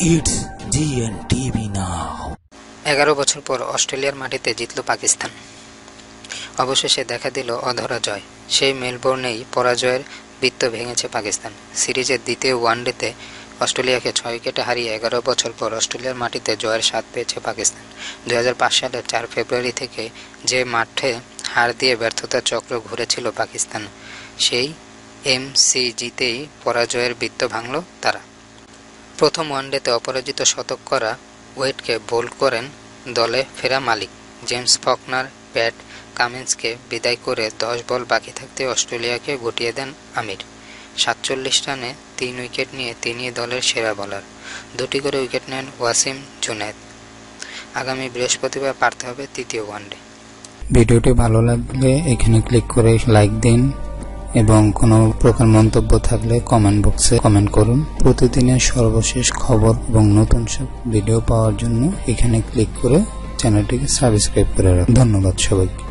It's GN TV now. এগারো বছর পর অস্ট্রেলিয়ার মাটিতে জিতল পাকিস্তান। অবশেষে দেখা দিল অধরা জয়। সেই মেলবোর্নেই পরাজয়ের বৃত্ত ভেঙেছে পাকিস্তান। সিরিজের দ্বিতীয় ওয়ানডেতে অস্ট্রেলিয়াকে ছয় উইকেটে হারিয়ে এগারো বছর পর অস্ট্রেলিয়ার মাটিতে জয়ের স্বাদ পেয়েছে পাকিস্তান। দু হাজার পাঁচ সালের চার ফেব্রুয়ারি থেকে যে মাঠে হার দিয়ে ব্যর্থতার চক্র ঘুরেছিল পাকিস্তান, সেই এমসিজিতেই পরাজয়ের বৃত্ত ভাঙল তারা। প্রথম ওয়ানডেতে অপরাজিত শতক করা ওয়েটকে বোল্ড করেন দলে ফেরা মালিক। জেমস ফকনার প্যাট কামিন্সকে বিদায় করে দশ বল বাকি থাকতে অস্ট্রেলিয়াকে গুটিয়ে দেন আমির। সাতচল্লিশ রানে তিন উইকেট নিয়ে তিনি দলের সেরা বলার। দুটি করে উইকেট নেন ওয়াসিম জুনেদ। আগামী বৃহস্পতিবার পারতে হবে তৃতীয় ওয়ানডে। ভিডিওটি ভালো লাগলে এখানে ক্লিক করে লাইক দিন। এবং কোনো প্রকার মন্তব্য থাকলে কমেন্ট বক্সে কমেন্ট করুন। প্রতিদিনের সর্বশেষ খবর এবং নতুন সব ভিডিও পাওয়ার জন্য এখানে ক্লিক করে চ্যানেলটিকে সাবস্ক্রাইব করে রাখুন। ধন্যবাদ সবাইকে।